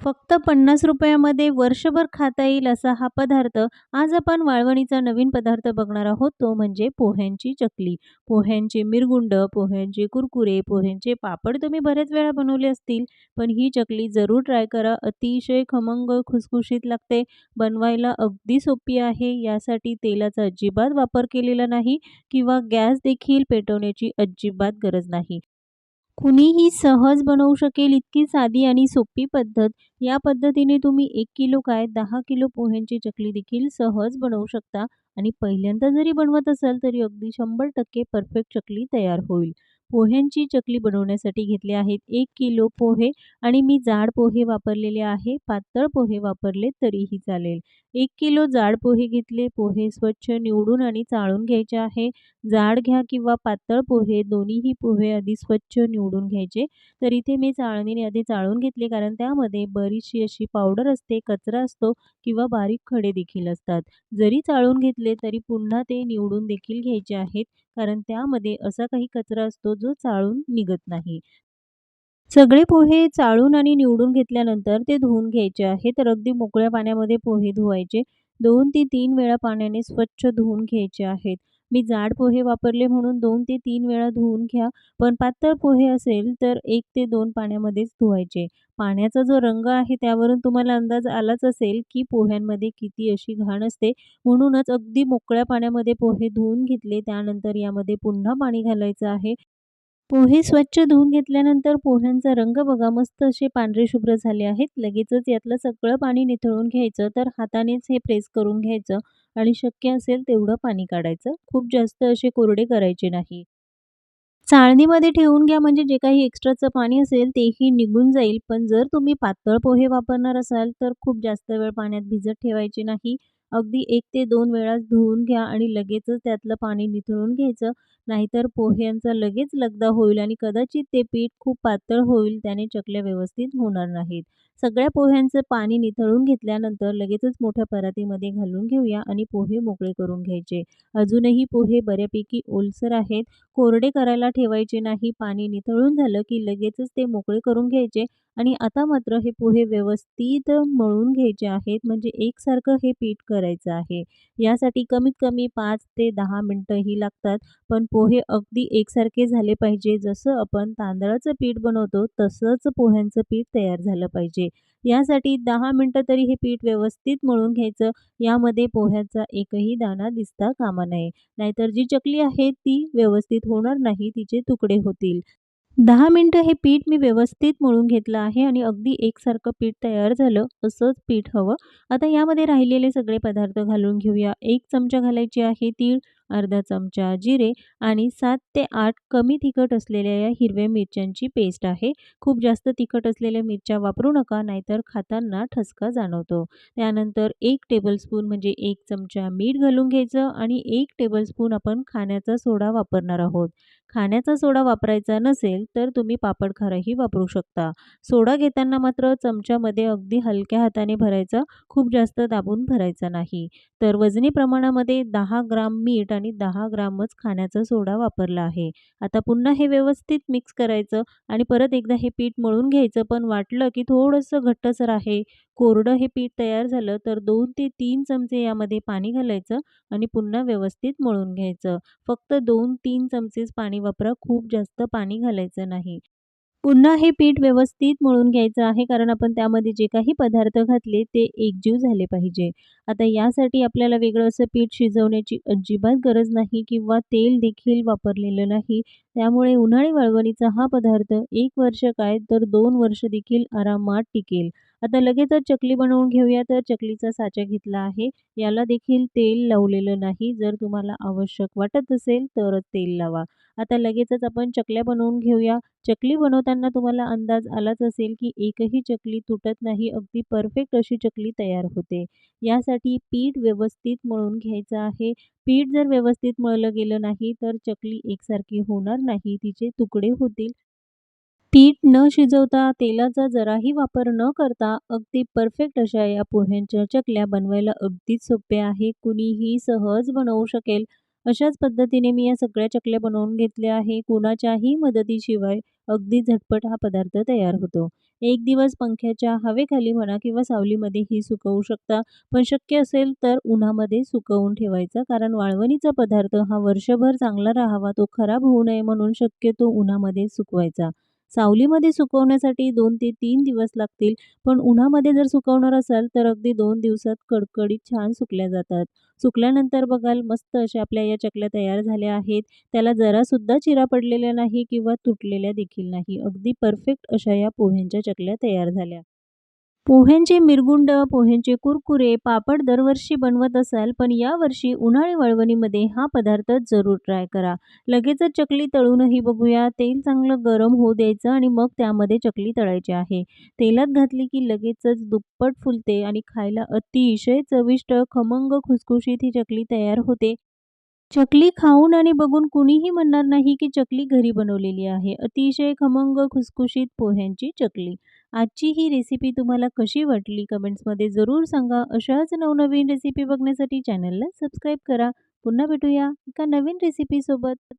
फक्त पन्नास रुपयामध्ये वर्षभर खाता येईल असा हा पदार्थ आज आपण वाळवणीचा नवीन पदार्थ बघणार आहोत तो म्हणजे पोह्यांची चकली. पोह्यांचे मिरगुंड पोह्यांचे कुरकुरे पोह्यांचे पापड तुम्ही बरेच वेळा बनवले असतील पण ही चकली जरूर ट्राय करा. अतिशय खमंग खुसखुशीत लागते. बनवायला अगदी सोपी आहे. यासाठी तेलाचा अजिबात वापर केलेला नाही किंवा गॅस देखील पेटवण्याची अजिबात गरज नाही. कुणीही सहज बनवू शकेल इतकी साधी आणि सोपी पद्धत. या पद्धतीने तुम्ही एक किलो काय दहा किलो पोह्यांची चकली देखील सहज बनवू शकता आणि पहिल्यांदा जरी बनवत असाल तरी अगदी शंभर टक्के परफेक्ट चकली तयार होईल. पोह्यांची चकली बनवण्यासाठी घेतले आहेत एक किलो पोहे आणि मी जाड पोहे वापरलेले आहे. पातळ पोहे वापरले तरीही चालेल. एक किलो जाड पोहे घेतले पोहे स्वच्छ निवडून आणि चाळून घ्यायचे आहे. जाड घ्या किंवा पातळ पोहे दोन्हीही पोहे आधी स्वच्छ निवडून घ्यायचे. तर इथे मी चाळणीने आधी चाळून घेतले कारण त्यामध्ये बरीचशी अशी पावडर असते कचरा असतो किंवा बारीक खडे देखील असतात. जरी चाळून घेतले तरी पुन्हा ते निवडून देखील घ्यायचे आहेत कारण त्यामध्ये असा काही कचरा असतो जो चाळून निघत नाही. सगळे पोहे चाळून आणि निवडून घेतल्यानंतर ते धुवून घ्यायचे आहे तर अगदी मोकळ्या पाण्यामध्ये पोहे धुवायचे. दोन ते तीन वेळा पाण्याने स्वच्छ धुवून घ्यायचे आहेत. मी जाड पोहे वापरले म्हणून दोन ते तीन वेळा धुवून घ्या पण पातळ पोहे असेल तर एक ते दोन पाण्यामध्येच धुवायचे. पाण्याचा जो रंग आहे त्यावरून तुम्हाला अंदाज आलाच असेल की पोह्यांमध्ये किती अशी घाण असते. म्हणूनच अगदी मोकळ्या पाण्यामध्ये पोहे धुवून घेतले त्यानंतर यामध्ये पुन्हा पाणी घालायचं आहे. पोहे स्वच्छ धुवून घेतल्यानंतर पोह्यांचा रंग बघा मस्त असे पांढरे शुभ्र झाले आहेत. लगेचच यातलं सगळं पाणी निथळून घ्यायचं तर हातानेच हे प्रेस करून घ्यायचं आणि शक्य असेल तेवढं पाणी काढायचं. खूप जास्त असे कोरडे करायचे नाही. चाळणीमध्ये ठेवून घ्या म्हणजे जे काही एक्स्ट्राचं पाणी असेल तेही निघून जाईल. पण जर तुम्ही पातळ पोहे वापरणार असाल तर खूप जास्त वेळ पाण्यात भिजत ठेवायचे नाही. अगदी एक ते दोन वेळा धुवून घ्या आणि लगेचच त्यातलं पाणी निथळून घ्यायचं. नाहीतर पोह्यांचा लगेच लगदा होईल आणि कदाचित ते पीठ खूप पातळ होईल त्याने चकल्या व्यवस्थित होणार नाहीत. सगळ्या पोह्यांचं पाणी निथळून घेतल्यानंतर लगेचच मोठ्या परातीमध्ये घालून घेऊया आणि पोहे मोकळे करून घ्यायचे. अजूनही पोहे बऱ्यापैकी ओलसर आहेत. कोरडे करायला ठेवायचे नाही. पाणी निथळून झालं की लगेचच ते मोकळे करून घ्यायचे आणि आता मात्र हे पोहे व्यवस्थित मळून घ्यायचे आहेत. म्हणजे एकसारखं हे पीठ करायचं आहे. यासाठी कमीत कमी पाच ते दहा मिनटंही लागतात. पण पोहे अगदी एकसारखे झाले पाहिजे. जसं आपण तांदळाचं पीठ बनवतो तसंच पोह्यांचं पीठ तयार झालं पाहिजे. यासाठी दहा मिनटं तरी हे पीठ व्यवस्थित मळून घ्यायचं. यामध्ये पोह्याचा एकही दाणा दिसता कामा नये. नाहीतर जी चकली आहे ती व्यवस्थित होणार नाही तिचे तुकडे होतील. दहा मिनटं हे पीठ मी व्यवस्थित मळून घेतलं आहे आणि अगदी एकसारखं पीठ तयार झालं असंच पीठ हवं. आता यामध्ये राहिलेले सगळे पदार्थ घालून घेऊया. एक चमचा घालायची आहे तीळ अर्धा चमचा जिरे आणि सात ते आठ कमी तिखट असलेल्या या हिरव्या मिरच्यांची पेस्ट आहे. खूप जास्त तिखट असलेल्या मिरच्या वापरू नका नाहीतर खाताना ठसका जाणवतो. त्यानंतर एक टेबलस्पून म्हणजे एक चमचा मीठ घालून घ्यायचं आणि एक टेबलस्पून आपण खाण्याचा सोडा वापरणार आहोत. खाण्याचा सोडा वापरायचा नसेल तर तुम्ही पापड खाराही वापरू शकता. सोडा घेताना मात्र चमच्यामध्ये अगदी हलक्या हाताने भरायचा खूप जास्त दाबून भरायचा नाही. तर वजनी प्रमाणामध्ये दहा ग्राम मीठ आणि दहा ग्रामच खाण्याचा सोडा वापरला आहे. आता पुन्हा हे व्यवस्थित मिक्स करायचं आणि परत एकदा हे पीठ मळून घ्यायचं पण वाटलं की थोडंसं घट्टसर आहे. कोरडं हे पीठ तयार झालं तर दोन ते तीन चमचे यामध्ये पाणी घालायचं आणि पुन्हा व्यवस्थित मळून घ्यायचं. फक्त दोन तीन चमचेच पाणी वापरा खूप जास्त पाणी घालायचं नाही. पुन्हा हे पीठ व्यवस्थित मळून घ्यायचं आहे कारण आपण त्यामध्ये जे काही पदार्थ घातले ते एकजीव झाले पाहिजे. आता यासाठी आपल्याला वेगळं असं पीठ शिजवण्याची अजिबात गरज नाही किंवा तेल देखील वापरलेलं नाही. त्यामुळे उन्हाळी वळवणीचा हा पदार्थ एक वर्ष काय तर दोन वर्ष देखील आरामात टिकेल. आता लगेचच चकली बनवून घेऊया तर चकलीचा साचा घेतला आहे. याला देखील तेल लावलेलं नाही. जर तुम्हाला आवश्यक वाटत असेल तरच तेल लावा. आता लगेचच आपण चकल्या बनवून घेऊया. चकली बनवताना तुम्हाला अंदाज आलाच असेल की एकही चकली तुटत नाही. अगदी परफेक्ट अशी चकली तयार होते. यासाठी पीठ व्यवस्थित मळून घ्यायचं आहे. पीठ जर व्यवस्थित मळलं गेलं नाही तर चकली एकसारखी होणार नाही तिचे तुकडे होतील. पीठ न शिजवता तेलाचा जराही वापर न करता अगदी परफेक्ट अशा या पोह्यांच्या चकल्या बनवायला अगदीच सोपे आहे. कुणीही सहज बनवू शकेल. अशाच पद्धतीने मी या सगळ्या चकल्या बनवून घेतल्या आहे. कुणाच्याही मदतीशिवाय अगदी झटपट हा पदार्थ तयार होतो. एक दिवस पंख्याच्या हवेखाली म्हणा किंवा सावलीमध्येही सुकवू शकता. पण शक्य असेल तर उन्हामध्ये सुकवून ठेवायचं कारण वाळवणीचा पदार्थ हा वर्षभर चांगला राहावा, तो खराब होऊ नये म्हणून शक्यतो उन्हामध्ये सुकवायचा. सावलीमध्ये सुकवण्यासाठी दोन ते तीन दिवस लागतील, पण उन्हामध्ये जर सुकवणार असाल तर अगदी दोन दिवसात कडकडीत छान सुकल्या जातात. सुकल्यानंतर बघाल मस्त अशा आपल्या या चकल्या तयार झाल्या आहेत. त्याला जरासुद्धा चिरा पडलेल्या नाही किंवा तुटलेल्या देखील नाही. अगदी परफेक्ट अशा या पोह्यांच्या चकल्या तयार झाल्या. पोह्यांचे मिरगुंड, पोह्यांचे कुरकुरे, पापड दरवर्षी बनवत असाल, पण यावर्षी उन्हाळी वळवणीमध्ये हा पदार्थ जरूर ट्राय करा. लगेचच चकली तळूनही बघूया. तेल चांगलं गरम होऊ द्यायचं आणि मग त्यामध्ये चकली तळायची आहे. तेलात घातली की लगेचच दुप्पट फुलते आणि खायला अतिशय चविष्ट, खमंग, खुसखुशीत ही चकली तयार होते. चकली खाऊन आणि बघून कुणीही म्हणणार नाही की चकली घरी बनवलेली आहे. अतिशय खमंग, खुसखुशीत पोह्यांची चकली. आजची ही रेसिपी तुम्हाला कशी वाटली कमेंट्समध्ये जरूर सांगा. अशाच नवनवीन रेसिपी बघण्यासाठी चॅनलला सबस्क्राईब करा. पुन्हा भेटूया एका नवीन रेसिपीसोबत.